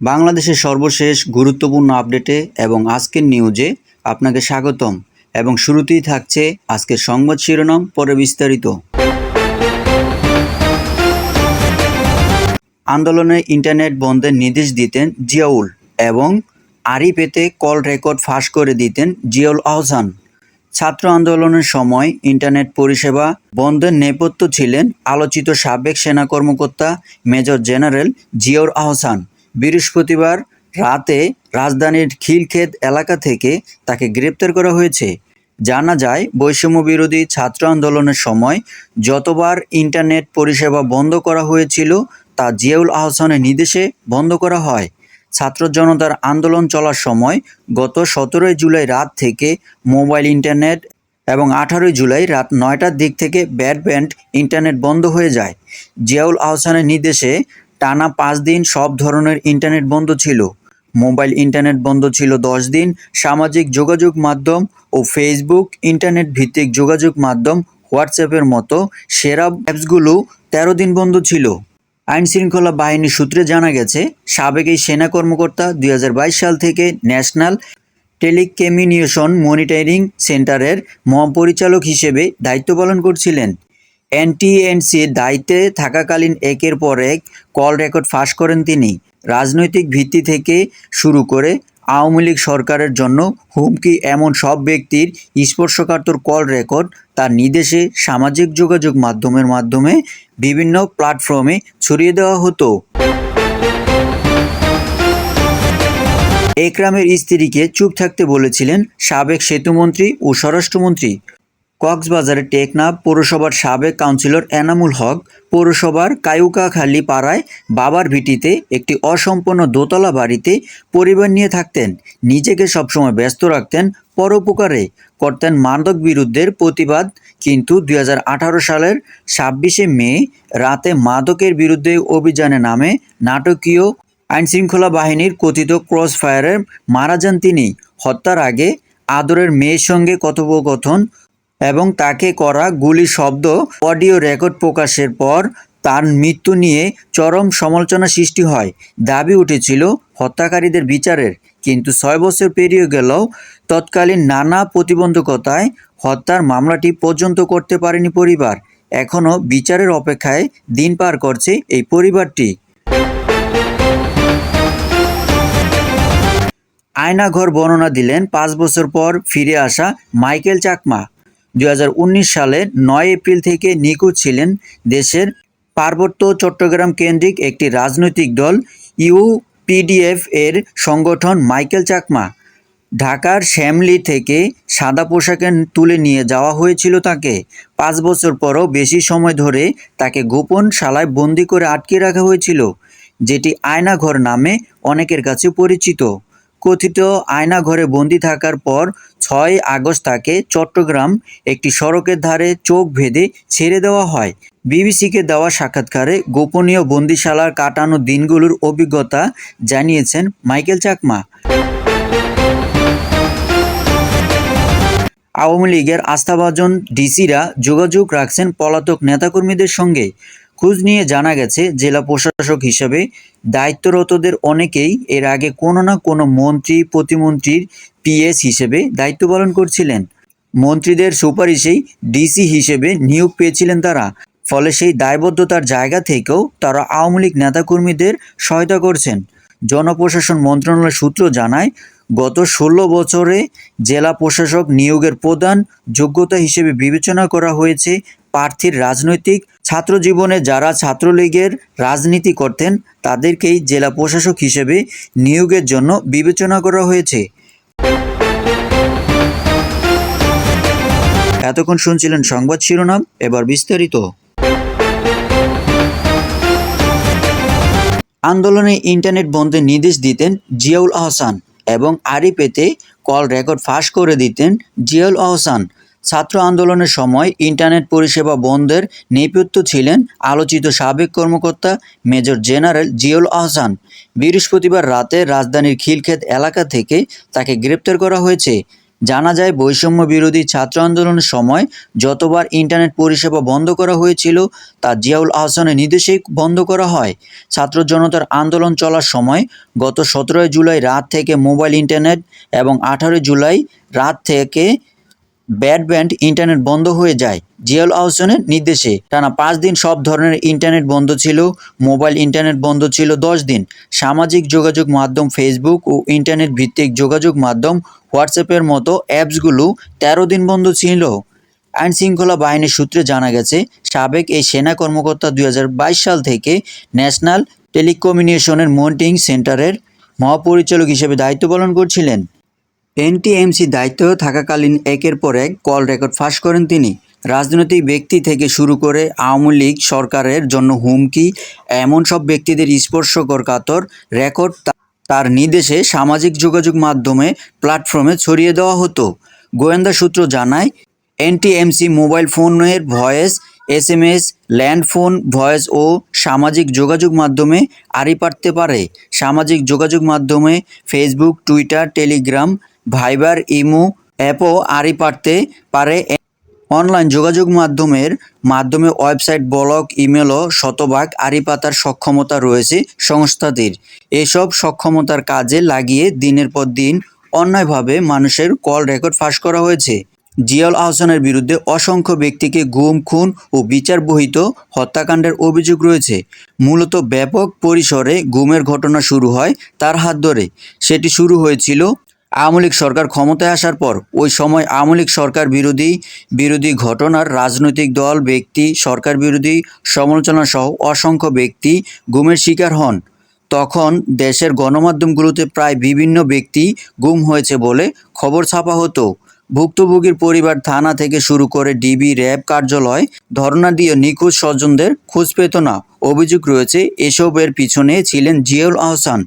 বাংলাদেশের সর্বশেষ গুরুত্বপূর্ণ আপডেটে এবং আজকের নিউজে আপনাকে স্বাগতম এবং শুরুতেই থাকছে আজকের সংবাদ শিরোনাম, পরে বিস্তারিত। আন্দোলনে ইন্টারনেট বন্ধের নির্দেশ দিতেন জিয়াউল এবং আড়ি পেতে কল রেকর্ড ফাঁস করে দিতেন জিয়াউল আহসান। ছাত্র আন্দোলনের সময় ইন্টারনেট পরিষেবা বন্ধের নেপথ্য ছিলেন আলোচিত সাবেক সেনা কর্মকর্তা মেজর জেনারেল জিয়াউর আহসান। বৃহস্পতিবার রাতে রাজধানীর খিলক্ষেত এলাকা থেকে তাকে গ্রেপ্তার করা হয়েছে। জানা যায়, বৈষম্য বিরোধী ছাত্র আন্দোলনের সময় যতবার ইন্টারনেট পরিষেবা বন্ধ করা হয়েছিল, তা জিয়াউল আহসানের নির্দেশে বন্ধ করা হয়। ছাত্র জনতার আন্দোলন চলার সময় গত সতেরোই জুলাই রাত থেকে মোবাইল ইন্টারনেট এবং আঠারোই জুলাই রাত নয়টার দিক থেকে ব্যাডব্যান্ড ইন্টারনেট বন্ধ হয়ে যায়। জিয়াউল আহসানের নির্দেশে টানা পাঁচ দিন সব ধরনের ইন্টারনেট বন্ধ ছিল। মোবাইল ইন্টারনেট বন্ধ ছিল দশ দিন। সামাজিক যোগাযোগ মাধ্যম ও ফেসবুক ইন্টারনেট ভিত্তিক যোগাযোগ মাধ্যম হোয়াটসঅ্যাপের মতো সেরা অ্যাপসগুলো তেরো দিন বন্ধ ছিল। আইন শৃঙ্খলা বাহিনী সূত্রে জানা গেছে, সাবেক এই সেনা কর্মকর্তা দুই হাজার বাইশ সাল থেকে ন্যাশনাল টেলিকমিউনিকেশন মনিটরিং সেন্টারের মহাপরিচালক হিসেবে দায়িত্ব পালন করছিলেন। এনটিএনসির দায়িত্বে থাকাকালীন একের পর এক কল রেকর্ড ফাঁস করেন তিনি। রাজনৈতিক ভিত্তি থেকে শুরু করে আওয়ামী লীগ সরকারের জন্য হুমকি এমন সব ব্যক্তির স্পর্শকাতর কল রেকর্ড তার নির্দেশে সামাজিক যোগাযোগ মাধ্যমের মাধ্যমে বিভিন্ন প্ল্যাটফর্মে ছড়িয়ে দেওয়া হতো। একরামের স্ত্রীকে চুপ থাকতে বলেছিলেন সাবেক সেতুমন্ত্রী ও স্বরাষ্ট্রমন্ত্রী। কক্সবাজারের টেকনাফ পৌরসভার সাবেক কাউন্সিলর এনামুল হক পৌরসভার কায়ুকাখালী পাড়ায় বাবার ভিটিতে একটি অসম্পূর্ণ দোতলা বাড়িতে পরিবার নিয়ে থাকতেন। নিজেকে সবসময় ব্যস্ত রাখতেন পরোপকারে। করতেন মাদক বিরুদ্ধের প্রতিবাদ। কিন্তু দুই হাজার আঠারো সালের ছাব্বিশে মে রাতে মাদকের বিরুদ্ধে অভিযানে নামে নাটকীয় আইনশৃঙ্খলা বাহিনীর কথিত ক্রস ফায়ারে মারা যান তিনি। হত্যার আগে আদরের মেয়ের সঙ্গে কথোপকথন এবং তাকে করা গুলি শব্দ, অডিও রেকর্ড প্রকাশের পর তার মৃত্যু নিয়ে চরম সমালোচনা সৃষ্টি হয়। দাবি উঠেছিল হত্যাকারীদের বিচারের। কিন্তু ছয় বছর পেরিয়ে গেলেও তৎকালীন নানা প্রতিবন্ধকতায় হত্যার মামলাটি পর্যন্ত করতে পারেনি পরিবার। এখনও বিচারের অপেক্ষায় দিন পার করছে এই পরিবারটি। আয়নাঘর বর্ণনা দিলেন, পাঁচ বছর পর ফিরে আসা মাইকেল চাকমা। দুই সালে নয় এপ্রিল থেকে নিখোঁজ ছিলেন দেশের পার্বত্য চট্টগ্রাম কেন্দ্রিক একটি রাজনৈতিক দল ইউপিডিএফ এর সংগঠন মাইকেল চাকমা। ঢাকার শ্যামলি থেকে সাদা পোশাকে তুলে নিয়ে যাওয়া হয়েছিল তাকে। পাঁচ বছর পরও বেশি সময় ধরে তাকে গোপন শালায় বন্দি করে আটকে রাখা হয়েছিল, যেটি আয়নাঘর নামে অনেকের কাছে পরিচিত। কথিত আয়নাঘরে বন্দি থাকার পর ছয় আগস্ট তাকে চট্টগ্রাম একটি সড়কের ধারে চোখ ভেদে ছেড়ে দেওয়া হয়। বিবিসিকে দেওয়া সাক্ষাৎকারে গোপনীয় বন্দিশালার কাটানো দিনগুলোর অভিজ্ঞতা জানিয়েছেন মাইকেল চাকমা। আওয়ামী লীগের আস্থাভাজন ডিসিরা যোগাযোগ রাখছেন পলাতক নেতাকর্মীদের সঙ্গে। খোঁজ নিয়ে জানা গেছে, জেলা প্রশাসক হিসেবে দায়িত্বরতদের অনেকেই এর আগে কোনো না কোনো মন্ত্রী, প্রতিমন্ত্রীর পিএস হিসেবে দায়িত্ব পালন করছিলেন। মন্ত্রীদের সুপারিশেই ডিসি হিসেবে নিয়োগ পেয়েছিলেন তারা, ফলে সেই দায়বদ্ধতার জায়গা থেকেও তারা আওয়ামী লীগ নেতাকর্মীদের সহায়তা করছেন। জনপ্রশাসন মন্ত্রণালয় সূত্র জানায়, গত ষোলো বছরে জেলা প্রশাসক নিয়োগের প্রধান যোগ্যতা হিসেবে বিবেচনা করা হয়েছে প্রার্থীর রাজনৈতিক ছাত্র জীবনে যারা ছাত্রলীগের রাজনীতি করতেন, তাদেরকেই জেলা প্রশাসক হিসেবে নিয়োগের জন্য বিবেচনা করা হয়েছে। এতক্ষণ শুনছিলেন সংবাদ শিরোনাম, এবার বিস্তারিত। আন্দোলনে ইন্টারনেট বন্ধের নির্দেশ দিতেন জিয়াউল আহসান এবং আড়ি পেতে কল রেকর্ড ফাঁস করে দিতেন জিয়াউল আহসান। ছাত্র আন্দোলনের সময় ইন্টারনেট পরিষেবা বন্ধের নেপথ্য ছিলেন আলোচিত সাবেক কর্মকর্তা মেজর জেনারেল জিয়াউল আহসান। বৃহস্পতিবার রাতে রাজধানীর খিলক্ষেত এলাকা থেকে তাকে গ্রেপ্তার করা হয়েছে। জানা যায়, বৈষম্য বিরোধী ছাত্র আন্দোলনের সময় যতবার ইন্টারনেট পরিষেবা বন্ধ করা হয়েছিল, তা জিয়াউল আহসানের নির্দেশেই বন্ধ করা হয়। ছাত্র জনতার আন্দোলন চলার সময় গত সতেরোই জুলাই রাত থেকে মোবাইল ইন্টারনেট এবং আঠারোই জুলাই রাত থেকে ব্যাডব্যান্ড ইন্টারনেট বন্ধ হয়ে যায়, জিয়াউল আহসানের নির্দেশে। টানা পাঁচ দিন সব ধরনের ইন্টারনেট বন্ধ ছিল, মোবাইল ইন্টারনেট বন্ধ ছিল দশ দিন। সামাজিক যোগাযোগ মাধ্যম ফেসবুক ও ইন্টারনেট ভিত্তিক যোগাযোগ মাধ্যম হোয়াটসঅ্যাপের মতো অ্যাপসগুলো তেরো দিন বন্ধ ছিল। আইন শৃঙ্খলা বাহিনীর সূত্রে জানা গেছে, সাবেক এই সেনা কর্মকর্তা দু হাজার বাইশ সাল থেকে ন্যাশনাল টেলিকমিউনিকেশনের মনিটরিং সেন্টারের মহাপরিচালক হিসেবে দায়িত্ব পালন করছিলেন। এনটিএমসি দায়িত্ব থাকাকালীন একের পর এক কল রেকর্ড ফাঁস করেন তিনি। রাজনৈতিক ব্যক্তি থেকে শুরু করে আওয়ামী লীগ সরকারের জন্য হুমকি, এমন সব ব্যক্তিদের স্পর্শকর কাতর রেকর্ড তার নির্দেশে সামাজিক যোগাযোগ মাধ্যমে প্ল্যাটফর্মে ছড়িয়ে দেওয়া হতো। গোয়েন্দা সূত্র জানায়, এনটিএমসি মোবাইল ফোনের ভয়েস, এসএমএস, ল্যান্ডফোন, ভয়েস ও সামাজিক যোগাযোগ মাধ্যমে আড়ি পারতে পারে। সামাজিক যোগাযোগ মাধ্যমে Facebook, Twitter, Telegram Viber, Imo, অ্যাপও আড়ি পারতে পারে। অনলাইন যোগাযোগ মাধ্যমের মাধ্যমে ওয়েবসাইট, ব্লগ, ইমেলও শতভাগ আড়ি পাতার সক্ষমতা রয়েছে সংস্থাটির। এসব সক্ষমতার কাজে লাগিয়ে দিনের পর দিন অন্যায়ভাবে মানুষের কল রেকর্ড ফাঁস করা হয়েছে। জিয়াউল আহসানের বিরুদ্ধে অসংখ্য ব্যক্তিকে গুম, খুন ও বিচার বহিত হত্যাকাণ্ডের অভিযোগ রয়েছে। মূলত ব্যাপক পরিসরে গুমের ঘটনা শুরু হয় তার হাত ধরে। সেটি শুরু হয়েছিল আওয়ামী লীগ সরকার ক্ষমতায় আসার পর ওই সময় আওয়ামী লীগ সরকার বিরোধী বিরোধী ঘটনার রাজনৈতিক দল, ব্যক্তি, সরকার বিরোধী সমালোচনা সহ অসংখ্য ব্যক্তি গুমের শিকার হন। তখন দেশের গণমাধ্যমগুলোতে প্রায় বিভিন্ন ব্যক্তি গুম হয়েছে বলে খবর ছাপা হতো। ভুক্তভোগীর পরিবার থানা থেকে শুরু করে ডিবি, র্যাব কার্যালয় ধর্ণা দিয়ে নিখোঁজ স্বজনদের খোঁজ পেত না। অভিযোগ রয়েছে, এসবের পিছনে ছিলেন জিয়াউল আহসান।